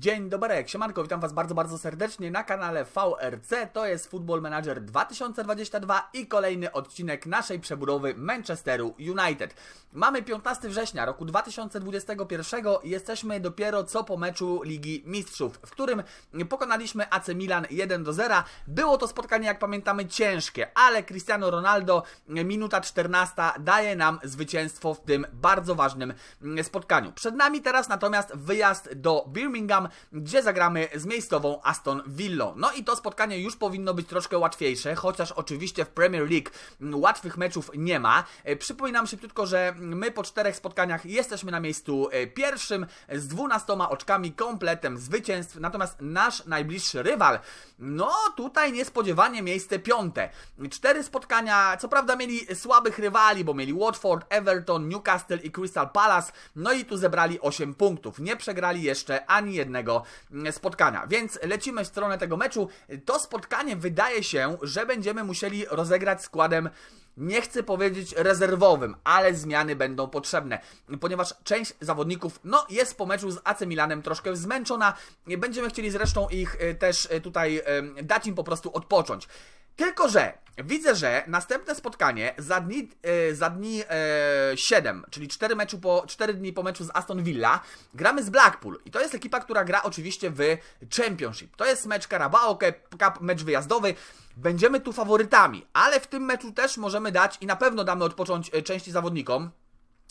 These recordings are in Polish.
Dzień dobry, siemanko, witam Was bardzo, bardzo serdecznie na kanale VRC, to jest Football Manager 2022 i kolejny odcinek naszej przebudowy Manchesteru United. Mamy 15 września roku 2021, jesteśmy dopiero co po meczu Ligi Mistrzów, w którym pokonaliśmy AC Milan 1 do 0. Było to spotkanie, jak pamiętamy, ciężkie, ale Cristiano Ronaldo, minuta 14, daje nam zwycięstwo w tym bardzo ważnym spotkaniu. Przed nami teraz natomiast wyjazd do Birmingham, gdzie zagramy z miejscową Aston Villą. No i to spotkanie już powinno być troszkę łatwiejsze, chociaż oczywiście w Premier League łatwych meczów nie ma. E, przypominam szybciutko, że my po czterech spotkaniach jesteśmy na miejscu e, pierwszym z 12 oczkami, kompletem zwycięstw, natomiast nasz najbliższy rywal, no tutaj niespodziewanie miejsce piąte. Cztery spotkania, co prawda mieli słabych rywali, bo mieli Watford, Everton, Newcastle i Crystal Palace, no i tu zebrali 8 punktów. Nie przegrali jeszcze ani jednego Mm, spotkania. Więc lecimy w stronę tego meczu. To spotkanie wydaje się, że będziemy musieli rozegrać składem nie chcę powiedzieć rezerwowym, ale zmiany będą potrzebne, ponieważ część zawodników no, jest po meczu z AC Milanem troszkę zmęczona. Będziemy chcieli zresztą ich e, też e, tutaj e, dać im po prostu odpocząć. Tylko, że widzę, że następne spotkanie za dni, e, za dni e, 7, czyli 4, meczu po, 4 dni po meczu z Aston Villa, gramy z Blackpool. I to jest ekipa, która gra oczywiście w Championship. To jest mecz Carabao Cup, mecz wyjazdowy. Będziemy tu faworytami, ale w tym meczu też możemy dać i na pewno damy odpocząć e, części zawodnikom.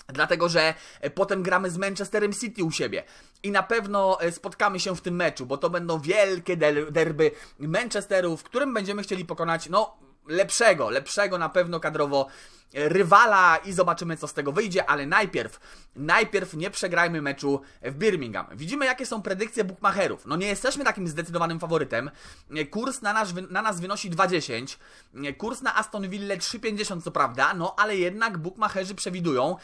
Dlatego, że e, potem gramy z Manchesterem City u siebie. I na pewno e, spotkamy się w tym meczu, bo to będą wielkie derby Manchesteru, w którym będziemy chcieli pokonać, no, lepszego, lepszego na pewno kadrowo e, rywala i zobaczymy co z tego wyjdzie, ale najpierw, najpierw nie przegrajmy meczu w Birmingham. Widzimy jakie są predykcje bookmacherów. No nie jesteśmy takim zdecydowanym faworytem. Kurs na nas, na nas wynosi 2,10. Kurs na Aston Villa 3,50 co prawda, no ale jednak bookmacherzy przewidują,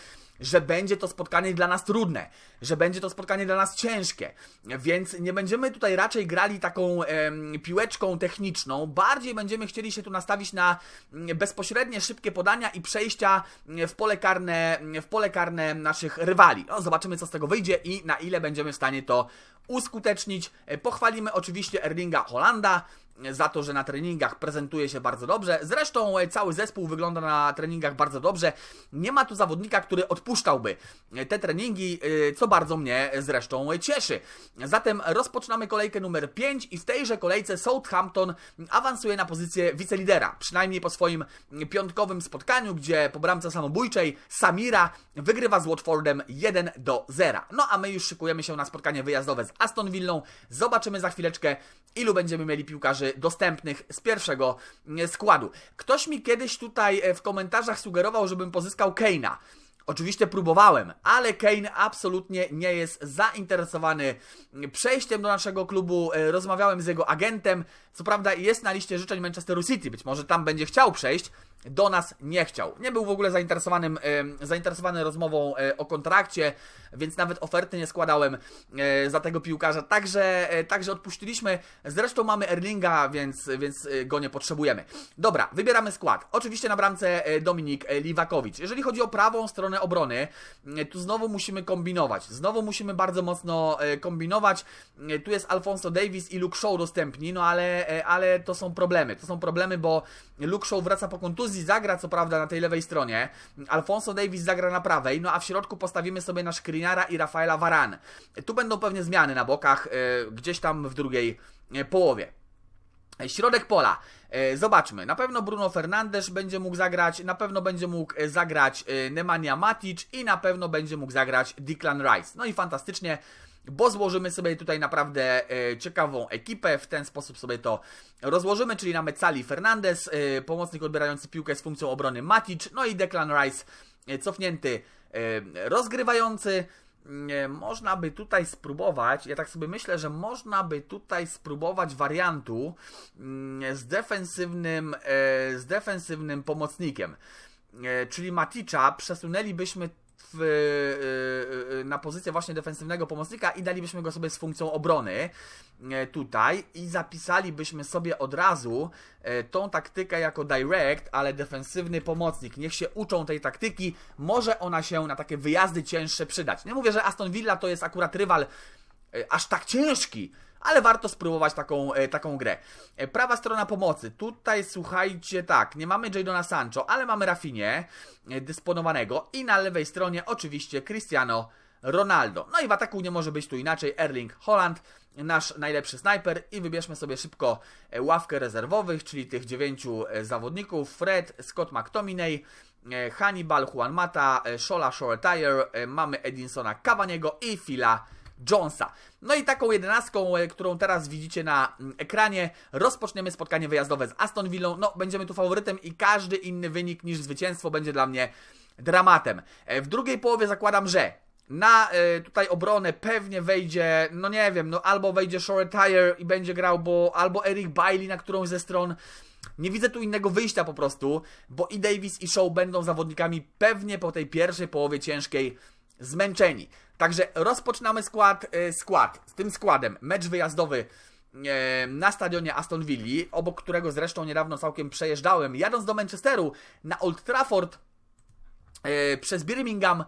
że będzie to spotkanie dla nas trudne, że będzie to spotkanie dla nas ciężkie, więc nie będziemy tutaj raczej grali taką e, piłeczką techniczną, bardziej będziemy chcieli się tu nastawić na mm, bezpośrednie, szybkie podania i przejścia w pole karne, w pole karne naszych rywali. No, zobaczymy, co z tego wyjdzie i na ile będziemy w stanie to uskutecznić. E, pochwalimy oczywiście Erlinga Holanda, za to, że na treningach prezentuje się bardzo dobrze. Zresztą e, cały zespół wygląda na treningach bardzo dobrze. Nie ma tu zawodnika, który odpuszczałby te treningi, e, co bardzo mnie zresztą cieszy. Zatem rozpoczynamy kolejkę numer 5 i w tejże kolejce Southampton awansuje na pozycję wicelidera. Przynajmniej po swoim piątkowym spotkaniu, gdzie po bramce samobójczej Samira wygrywa z Watfordem 1 do 0. No a my już szykujemy się na spotkanie wyjazdowe z Aston Villą. Zobaczymy za chwileczkę, ilu będziemy mieli piłkarzy dostępnych z pierwszego e, składu. Ktoś mi kiedyś tutaj e, w komentarzach sugerował, żebym pozyskał Keina. Oczywiście próbowałem, ale Kane absolutnie nie jest zainteresowany przejściem do naszego klubu. E, rozmawiałem z jego agentem. Co prawda jest na liście życzeń Manchesteru City, być może tam będzie chciał przejść, do nas nie chciał. Nie był w ogóle zainteresowanym, zainteresowany rozmową e, o kontrakcie, więc nawet oferty nie składałem e, za tego piłkarza. Także, e, także odpuściliśmy. Zresztą mamy Erlinga, więc, więc go nie potrzebujemy. Dobra, wybieramy skład. Oczywiście na bramce Dominik Liwakowicz. Jeżeli chodzi o prawą stronę obrony, tu znowu musimy kombinować. Znowu musimy bardzo mocno kombinować. Tu jest Alfonso Davis i Luke Shaw dostępni, no ale, ale to są problemy. To są problemy, bo Luke Shaw wraca po kontuzji, zagra co prawda na tej lewej stronie, Alfonso Davis zagra na prawej, no a w środku postawimy sobie na Skriniara i Rafaela Varan. Tu będą pewnie zmiany na bokach, e, gdzieś tam w drugiej e, połowie. Środek pola. E, zobaczmy. Na pewno Bruno Fernandes będzie mógł zagrać, na pewno będzie mógł zagrać Nemanja Matic i na pewno będzie mógł zagrać Declan Rice. No i fantastycznie bo złożymy sobie tutaj naprawdę e, ciekawą ekipę, w ten sposób sobie to rozłożymy, czyli na Mecali Fernandez, e, pomocnik odbierający piłkę z funkcją obrony Matic, no i Declan Rice e, cofnięty rozgrywający. Można by tutaj spróbować, ja tak sobie myślę, że można by tutaj spróbować wariantu mm, z defensywnym, z defensywnym pomocnikiem. Czyli Maticza przesunęlibyśmy w, y, y, y, na pozycję właśnie defensywnego pomocnika i dalibyśmy go sobie z funkcją obrony e, tutaj i zapisalibyśmy sobie od razu e, tą taktykę jako direct, ale defensywny pomocnik. Niech się uczą tej taktyki, może ona się na takie wyjazdy cięższe przydać. Nie mówię, że Aston Villa to jest akurat rywal e, aż tak ciężki, ale warto spróbować taką, e, taką grę. E, prawa strona pomocy. Tutaj słuchajcie, tak, nie mamy Jadona Sancho, ale mamy Rafinie e, dysponowanego i na lewej stronie oczywiście Cristiano Ronaldo. No i w ataku nie może być tu inaczej Erling Holland, nasz najlepszy snajper i wybierzmy sobie szybko ławkę rezerwowych, czyli tych dziewięciu zawodników. Fred, Scott McTominay, Hannibal, Juan Mata, Shola Shoretire, e, mamy Edinsona Cavaniego i Phila Jonesa. No i taką jedenastką, e, którą teraz widzicie na mm, ekranie, rozpoczniemy spotkanie wyjazdowe z Aston Villą. No, będziemy tu faworytem i każdy inny wynik niż zwycięstwo będzie dla mnie dramatem. E, W drugiej połowie zakładam, że na e, tutaj obronę pewnie wejdzie, no nie wiem, no albo wejdzie Shoretire i będzie grał, bo albo Eric Bailey na którąś ze stron. Nie widzę tu innego wyjścia po prostu, bo i Davis i Shaw będą zawodnikami pewnie po tej pierwszej połowie ciężkiej zmęczeni. Także rozpoczynamy skład, e, skład. Z tym składem mecz wyjazdowy e, na stadionie Aston Villa, obok którego zresztą niedawno całkiem przejeżdżałem, jadąc do Manchesteru na Old Trafford e, przez Birmingham,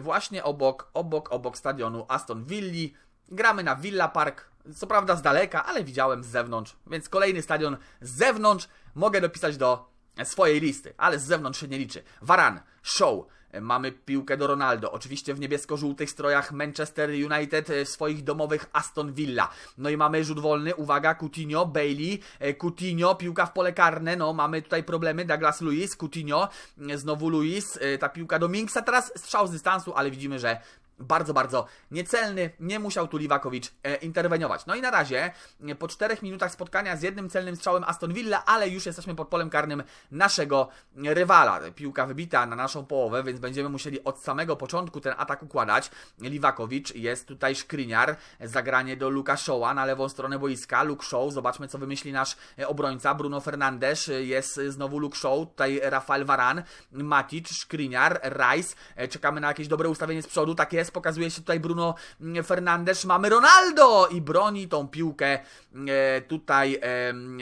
właśnie obok, obok, obok stadionu Aston Villa. Gramy na Villa Park, co prawda z daleka, ale widziałem z zewnątrz, więc kolejny stadion z zewnątrz mogę dopisać do swojej listy, ale z zewnątrz się nie liczy. Varan, Show, e, mamy piłkę do Ronaldo, oczywiście w niebiesko-żółtych strojach Manchester United e, w swoich domowych Aston Villa. No i mamy rzut wolny, uwaga, Coutinho, Bailey, e, Coutinho, piłka w pole karne, no mamy tutaj problemy, Douglas Luiz, Coutinho, e, znowu Luiz, e, ta piłka do Minksa, teraz strzał z dystansu, ale widzimy, że bardzo, bardzo niecelny, nie musiał tu Liwakowicz e, interweniować. No i na razie, e, po czterech minutach spotkania z jednym celnym strzałem Aston Villa, ale już jesteśmy pod polem karnym naszego rywala. Piłka wybita na naszą połowę, więc będziemy musieli od samego początku ten atak układać. Liwakowicz, jest tutaj Szkriniar, zagranie do Luka Shaw'a na lewą stronę boiska. Luke Shaw, zobaczmy co wymyśli nasz e, obrońca. Bruno Fernandes, e, jest znowu Luke Shaw, tutaj Rafael Varan, Matic, Szkriniar, Rice. Czekamy na jakieś dobre ustawienie z przodu, tak jest, pokazuje się tutaj Bruno mm, Fernandes, mamy Ronaldo i broni tą piłkę e, tutaj,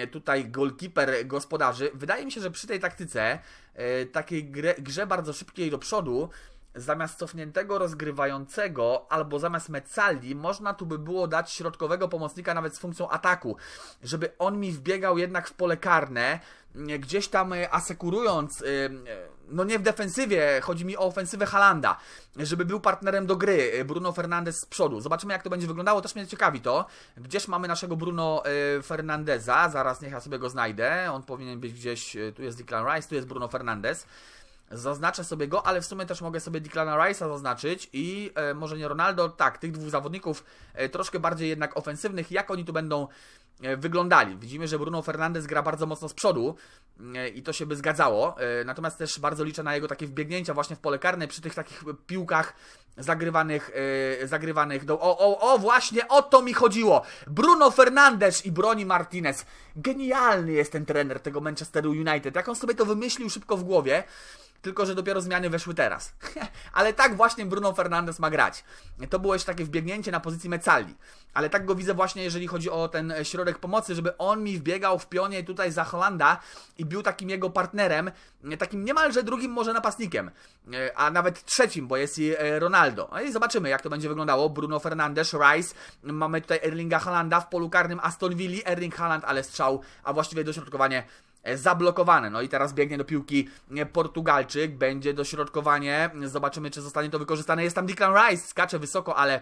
e, tutaj goalkeeper gospodarzy. Wydaje mi się, że przy tej taktyce, e, takiej grze, grze bardzo szybkiej do przodu, zamiast cofniętego rozgrywającego albo zamiast Mezzali, można tu by było dać środkowego pomocnika nawet z funkcją ataku, żeby on mi wbiegał jednak w pole karne, m, gdzieś tam e, asekurując, y, y, no nie w defensywie, chodzi mi o ofensywę Halanda, żeby był partnerem do gry y, Bruno Fernandes z przodu. Zobaczymy jak to będzie wyglądało, też mnie ciekawi to. Gdzież mamy naszego Bruno y, Fernandeza, zaraz niech ja sobie go znajdę, on powinien być gdzieś, y, tu jest Declan Rice, tu jest Bruno Fernandes. Zaznaczę sobie go, ale w sumie też mogę sobie Declana Rice'a zaznaczyć i e, może nie Ronaldo, tak, tych dwóch zawodników e, troszkę bardziej jednak ofensywnych, jak oni tu będą e, wyglądali. Widzimy, że Bruno Fernandes gra bardzo mocno z przodu e, i to się by zgadzało, e, natomiast też bardzo liczę na jego takie wbiegnięcia właśnie w pole karne przy tych takich piłkach zagrywanych, e, zagrywanych do... O, o, o, właśnie o to mi chodziło! Bruno Fernandes i Broni Martinez. Genialny jest ten trener tego Manchesteru United. Jak on sobie to wymyślił szybko w głowie, tylko że dopiero zmiany weszły teraz. Ale tak właśnie Bruno Fernandes ma grać. To było jeszcze takie wbiegnięcie na pozycji Mecalli. Ale tak go widzę właśnie, jeżeli chodzi o ten środek pomocy, żeby on mi wbiegał w pionie tutaj za Holanda i był takim jego partnerem, takim niemalże drugim może napastnikiem, e, a nawet trzecim, bo jest i e, Ronaldo. No i zobaczymy, jak to będzie wyglądało. Bruno Fernandes, Rice, mamy tutaj Erlinga Halanda w polu karnym Aston Villa, Erling Haaland, ale strzał, a właściwie dośrodkowanie e, zablokowane. No i teraz biegnie do piłki e, Portugalczyk, będzie dośrodkowanie, zobaczymy czy zostanie to wykorzystane. Jest tam Declan Rice, skacze wysoko, ale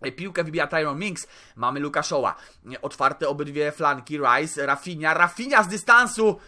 e, Piłkę wybija Tyron Minks, mamy Luka Shaw'a. E, Otwarte obydwie flanki, Rice, Rafinha, Rafinha z dystansu!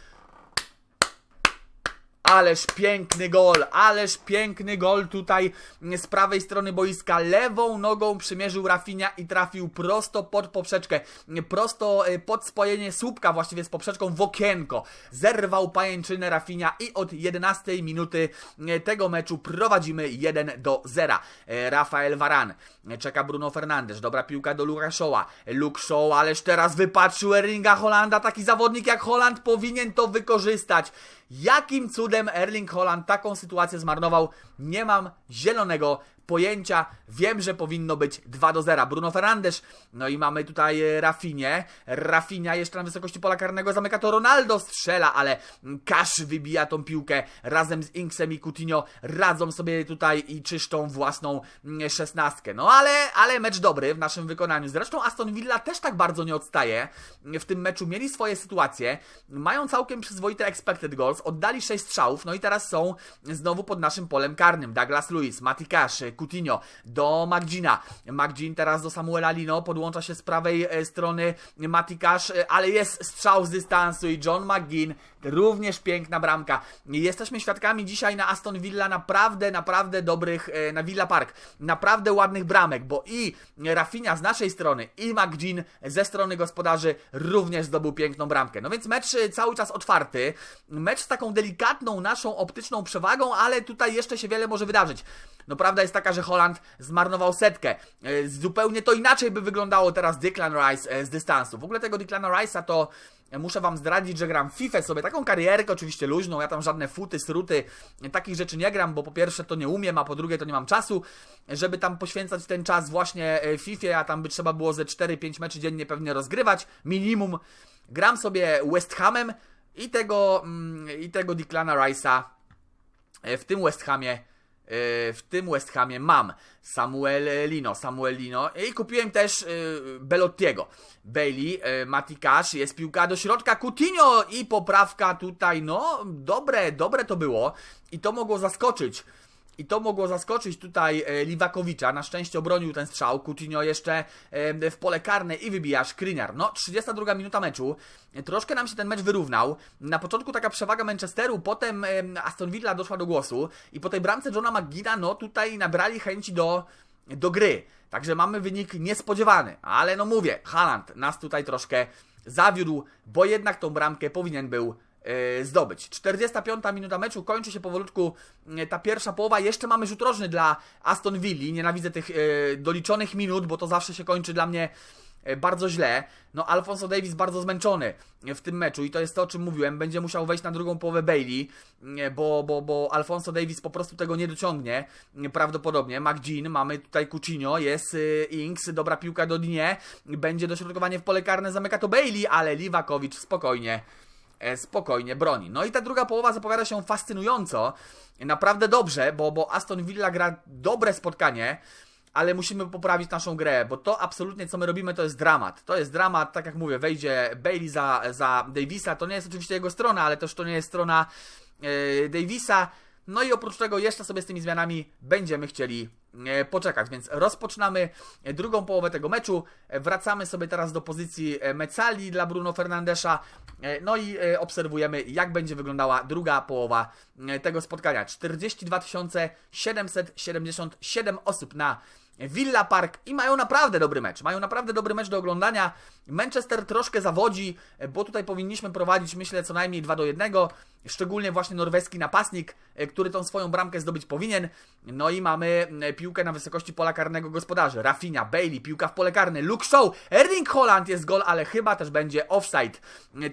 Ależ piękny gol, ależ piękny gol tutaj z prawej strony boiska. Lewą nogą przymierzył Rafinha i trafił prosto pod poprzeczkę. Prosto e, pod spojenie słupka właściwie z poprzeczką w okienko. Zerwał pajęczynę Rafinha i od 11 minuty e, tego meczu prowadzimy 1 do 0. E, Rafael Varan, czeka Bruno Fernandes, dobra piłka do Luka Shaw'a. Luke Shaw, ależ teraz wypatrzył Erlinga Holanda. Taki zawodnik jak Holland powinien to wykorzystać. Jakim cudem Erling Holland taką sytuację zmarnował? Nie mam zielonego pojęcia. Wiem, że powinno być 2 do 0. Bruno Fernandes, no i mamy tutaj Rafinie. Rafinia jeszcze na wysokości pola karnego zamyka to Ronaldo, strzela, ale Kasz wybija tą piłkę razem z Inksem i Coutinho. Radzą sobie tutaj i czyszczą własną mm, szesnastkę. No ale, ale mecz dobry w naszym wykonaniu. Zresztą Aston Villa też tak bardzo nie odstaje. W tym meczu mieli swoje sytuacje, mają całkiem przyzwoite expected goals, oddali 6 strzałów, no i teraz są znowu pod naszym polem karnym. Douglas Lewis, Mati Cash, Coutinho do Magdzina. Magdzin teraz do Samuela Lino, podłącza się z prawej e, strony Mati Cash, e, ale jest strzał z dystansu i John McGinn, również piękna bramka. Jesteśmy świadkami dzisiaj na Aston Villa naprawdę, naprawdę dobrych, e, na Villa Park, naprawdę ładnych bramek, bo i Rafinha z naszej strony i McGinn ze strony gospodarzy również zdobył piękną bramkę. No więc mecz cały czas otwarty, mecz z taką delikatną naszą optyczną przewagą, ale tutaj jeszcze się wiele może wydarzyć. No prawda jest taka, że Holland zmarnował setkę. E, zupełnie to inaczej by wyglądało teraz Declan Rice e, z dystansu. W ogóle tego Declana Rice'a to e, muszę wam zdradzić, że gram FIFA sobie, taką karierkę oczywiście luźną, ja tam żadne futy, sruty, takich rzeczy nie gram, bo po pierwsze to nie umiem, a po drugie to nie mam czasu, żeby tam poświęcać ten czas właśnie FIFA, a tam by trzeba było ze 4-5 meczy dziennie pewnie rozgrywać, minimum. Gram sobie West Hamem i tego, mm, i tego Declana Rice'a w tym West Hamie w tym West Hamie mam Samuel Lino, Samuel Lino i kupiłem też e, Belottiego. Bailey, e, Mati Cash, jest piłka do środka, Coutinho i poprawka tutaj, no dobre, dobre to było i to mogło zaskoczyć i to mogło zaskoczyć tutaj e, Liwakowicza. Na szczęście obronił ten strzał. Coutinho jeszcze e, w pole karne i wybija Skriniar. No, 32 minuta meczu. Troszkę nam się ten mecz wyrównał. Na początku taka przewaga Manchesteru, potem Aston Villa doszła do głosu i po tej bramce Johna McGina, no tutaj nabrali chęci do, do gry. Także mamy wynik niespodziewany. Ale no mówię, Haaland nas tutaj troszkę zawiódł, bo jednak tą bramkę powinien był zdobyć. 45 minuta meczu, kończy się powolutku e, ta pierwsza połowa. Jeszcze mamy rzut rożny dla Aston Villa. Nienawidzę tych e, doliczonych minut, bo to zawsze się kończy dla mnie bardzo źle. No, Alfonso Davis bardzo zmęczony w tym meczu i to jest to, o czym mówiłem. Będzie musiał wejść na drugą połowę Bailey, bo, bo, bo Alfonso Davis po prostu tego nie dociągnie prawdopodobnie. McGean, mamy tutaj Coutinho, jest Inks, dobra piłka do dnie, będzie dośrodkowanie w pole karne, zamyka to Bailey, ale Liwakowicz spokojnie E, spokojnie broni. No i ta druga połowa zapowiada się fascynująco, naprawdę dobrze, bo, bo Aston Villa gra dobre spotkanie, ale musimy poprawić naszą grę, bo to absolutnie co my robimy to jest dramat. To jest dramat, tak jak mówię, wejdzie Bailey za, za Davisa, to nie jest oczywiście jego strona, ale też to nie jest strona yy, Davisa. No i oprócz tego jeszcze sobie z tymi zmianami będziemy chcieli E, poczekać. Więc rozpoczynamy drugą połowę tego meczu. E, wracamy sobie teraz do pozycji e, Mecali dla Bruno Fernandesza. No i obserwujemy, jak będzie wyglądała druga połowa tego spotkania. 42 777 osób na Villa Park i mają naprawdę dobry mecz. Mają naprawdę dobry mecz do oglądania. Manchester troszkę zawodzi, bo tutaj powinniśmy prowadzić, myślę, co najmniej 2 do 1. Szczególnie właśnie norweski napastnik, który tą swoją bramkę zdobyć powinien. No i mamy e, piłkę na wysokości pola karnego gospodarzy. Rafinha, Bailey, piłka w pole karne, Luke Shaw, Erling Holland jest gol, ale chyba też będzie offside.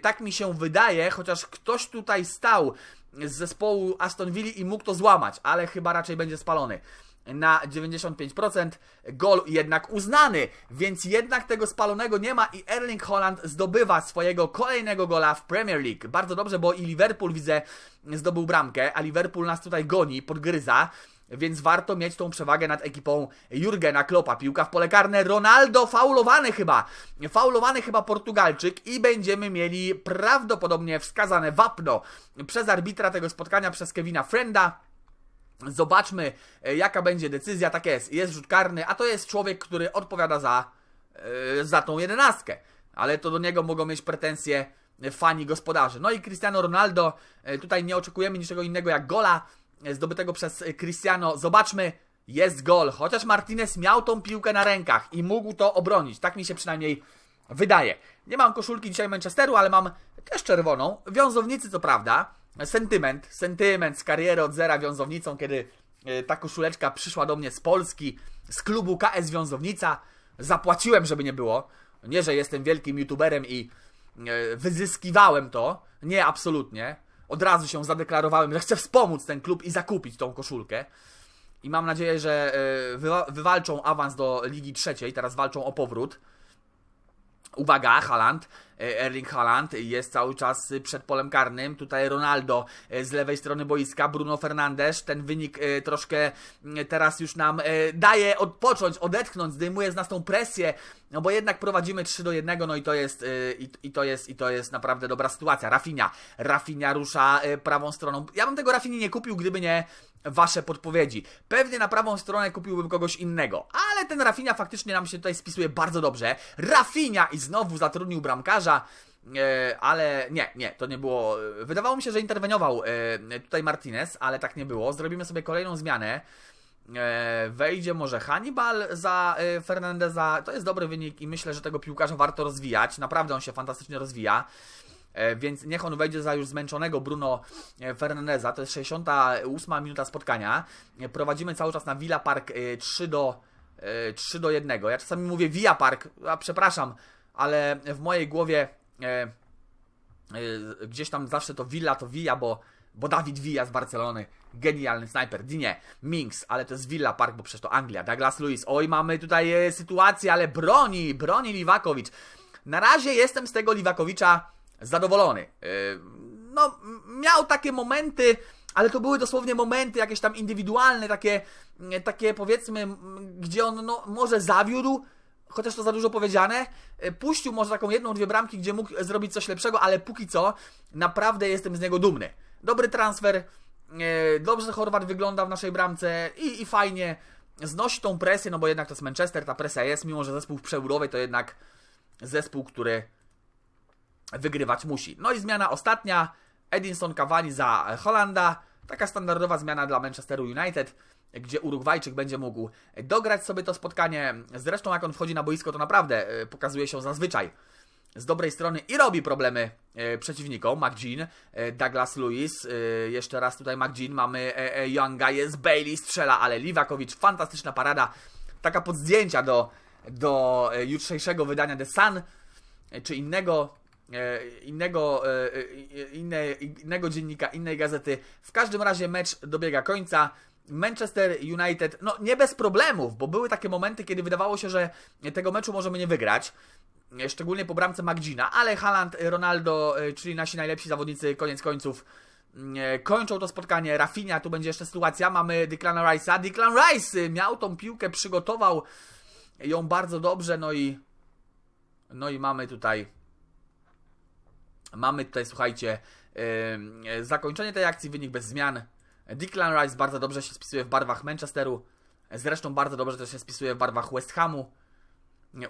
Tak mi się wydaje, chociaż ktoś tutaj stał z zespołu Aston Villa i mógł to złamać, ale chyba raczej będzie spalony na 95%. Gol jednak uznany, więc jednak tego spalonego nie ma i Erling Holland zdobywa swojego kolejnego gola w Premier League. Bardzo dobrze, bo i Liverpool widzę zdobył bramkę, a Liverpool nas tutaj goni, podgryza. Więc warto mieć tą przewagę nad ekipą Jurgena Kloppa. Piłka w pole karne, Ronaldo faulowany chyba. Faulowany chyba Portugalczyk i będziemy mieli prawdopodobnie wskazane wapno przez arbitra tego spotkania, przez Kevina Frenda. Zobaczmy, e, jaka będzie decyzja. Tak jest, jest rzut karny, a to jest człowiek, który odpowiada za, e, za tą jedenastkę. Ale to do niego mogą mieć pretensje fani gospodarzy. No i Cristiano Ronaldo, e, tutaj nie oczekujemy niczego innego jak gola zdobytego przez Cristiano. Zobaczmy, jest gol. Chociaż Martinez miał tą piłkę na rękach i mógł to obronić. Tak mi się przynajmniej wydaje. Nie mam koszulki dzisiaj Manchesteru, ale mam też czerwoną. Wiązownicy co prawda sentyment, sentyment z kariery od zera wiązownicą, kiedy e, ta koszuleczka przyszła do mnie z Polski, z klubu KS Wiązownica. Zapłaciłem, żeby nie było. Nie, że jestem wielkim youtuberem i e, wyzyskiwałem to. Nie, absolutnie. Od razu się zadeklarowałem, że chcę wspomóc ten klub i zakupić tą koszulkę. i mam nadzieję, że e, wywa- wywalczą awans do Ligi Trzeciej, teraz walczą o powrót. Uwaga, Haaland, e, Erling Haaland jest cały czas przed polem karnym. Tutaj Ronaldo e, z lewej strony boiska, Bruno Fernandes. Ten wynik e, troszkę teraz już nam e, daje odpocząć, odetchnąć, zdejmuje z nas tą presję, no bo jednak prowadzimy 3 do 1, no i to jest, e, i, i to jest, i to jest naprawdę dobra sytuacja. Rafinha, Rafinha rusza e, prawą stroną. Ja bym tego Rafini nie kupił, gdyby nie wasze podpowiedzi. Pewnie na prawą stronę kupiłbym kogoś innego, ale ten Rafinha faktycznie nam się tutaj spisuje bardzo dobrze. Rafinha i znowu zatrudnił bramkarza. E, ale nie, nie, to nie było. Wydawało mi się, że interweniował e, tutaj Martinez, ale tak nie było. Zrobimy sobie kolejną zmianę. E, wejdzie może Hannibal za e, Fernandeza. To jest dobry wynik i myślę, że tego piłkarza warto rozwijać. Naprawdę on się fantastycznie rozwija. E, Więc niech on wejdzie za już zmęczonego Bruno e, Fernandeza. To jest 68 minuta spotkania. E, Prowadzimy cały czas na Villa Park e, 3 do, e, 3 do 1. Ja czasami mówię Villa Park, a przepraszam, ale w mojej głowie e, e, gdzieś tam zawsze to Villa to Villa, bo, bo Dawid Villa z Barcelony, genialny snajper, Dinie, Minks, ale to jest Villa Park, bo przecież to Anglia, Douglas Lewis, oj mamy tutaj e, sytuację, ale broni, broni Liwakowicz. Na razie jestem z tego Liwakowicza zadowolony. E, No, miał takie momenty, ale to były dosłownie momenty jakieś tam indywidualne, takie, takie powiedzmy, gdzie on no, może zawiódł, chociaż to za dużo powiedziane. E, Puścił może taką jedną, dwie bramki, gdzie mógł zrobić coś lepszego, ale póki co naprawdę jestem z niego dumny. Dobry transfer, e, dobrze Chorwat wygląda w naszej bramce i, i fajnie znosi tą presję, no bo jednak to jest Manchester, ta presja jest, mimo że zespół w przebudowie to jednak zespół, który wygrywać musi. No i zmiana ostatnia, Edinson Cavani za Holanda, taka standardowa zmiana dla Manchesteru United, gdzie Urugwajczyk będzie mógł dograć sobie to spotkanie. Zresztą jak on wchodzi na boisko, to naprawdę e, pokazuje się zazwyczaj z dobrej strony i robi problemy e, przeciwnikom. McGean, e, Douglas Lewis, jeszcze raz tutaj McGean, mamy Younga, jest Bailey, strzela, ale Liwakowicz, fantastyczna parada, taka pod zdjęcia do, do jutrzejszego wydania The Sun, czy innego innego, inne, innego dziennika, innej gazety. W każdym razie mecz dobiega końca. Manchester United, no nie bez problemów, bo były takie momenty, kiedy wydawało się, że tego meczu możemy nie wygrać. E, Szczególnie po bramce Magdzina, ale Haaland, Ronaldo, e, czyli nasi najlepsi zawodnicy, koniec końców mm, e, kończą to spotkanie. Rafinha, tu będzie jeszcze sytuacja. Mamy Declana Rice'a. Declan Rice miał tą piłkę, przygotował ją bardzo dobrze, no i no i mamy tutaj Mamy tutaj, słuchajcie, yy, zakończenie tej akcji, wynik bez zmian. Declan Rice bardzo dobrze się spisuje w barwach Manchesteru. Zresztą bardzo dobrze też się spisuje w barwach West Hamu.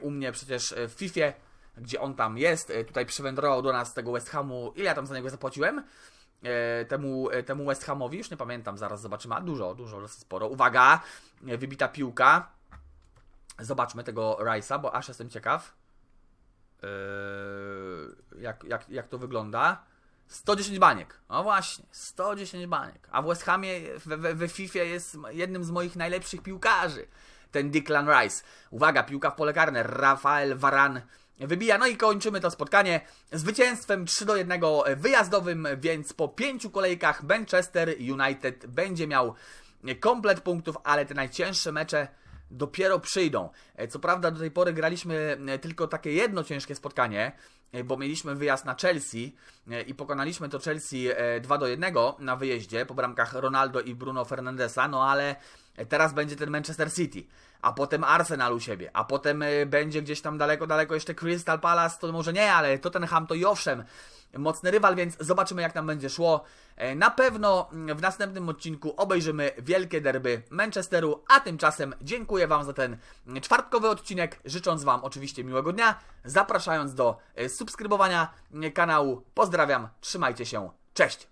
U mnie przecież w FIFA, gdzie on tam jest, e, tutaj przywędrował do nas z tego West Hamu. Ile ja tam za niego zapłaciłem? E, Temu, e, temu West Hamowi, już nie pamiętam, zaraz zobaczymy. A dużo, dużo, dosyć sporo. Uwaga, e, wybita piłka. Zobaczmy tego Rice'a, bo aż jestem ciekaw. Jak, jak, jak to wygląda. 110 baniek. No właśnie, 110 baniek. A w West Hamie we, we, FIFA jest jednym z moich najlepszych piłkarzy. Ten Declan Rice. Uwaga, piłka w pole karne. Rafael Varan wybija. No i kończymy to spotkanie zwycięstwem 3 do 1 wyjazdowym, więc po pięciu kolejkach Manchester United będzie miał komplet punktów, ale te najcięższe mecze dopiero przyjdą. E, Co prawda do tej pory graliśmy e, tylko takie jedno ciężkie spotkanie, e, bo mieliśmy wyjazd na Chelsea i pokonaliśmy to Chelsea e, 2 do 1 na wyjeździe po bramkach Ronaldo i Bruno Fernandesa, no ale teraz będzie ten Manchester City, a potem Arsenal u siebie, a potem e, będzie gdzieś tam daleko, daleko jeszcze Crystal Palace, to może nie, ale Tottenham to i owszem, mocny rywal, więc zobaczymy jak nam będzie szło. E, Na pewno w następnym odcinku obejrzymy wielkie derby Manchesteru, a tymczasem dziękuję Wam za ten czwartkowy odcinek, życząc Wam oczywiście miłego dnia, zapraszając do e, subskrybowania kanału. Pozdrawiam, trzymajcie się, cześć!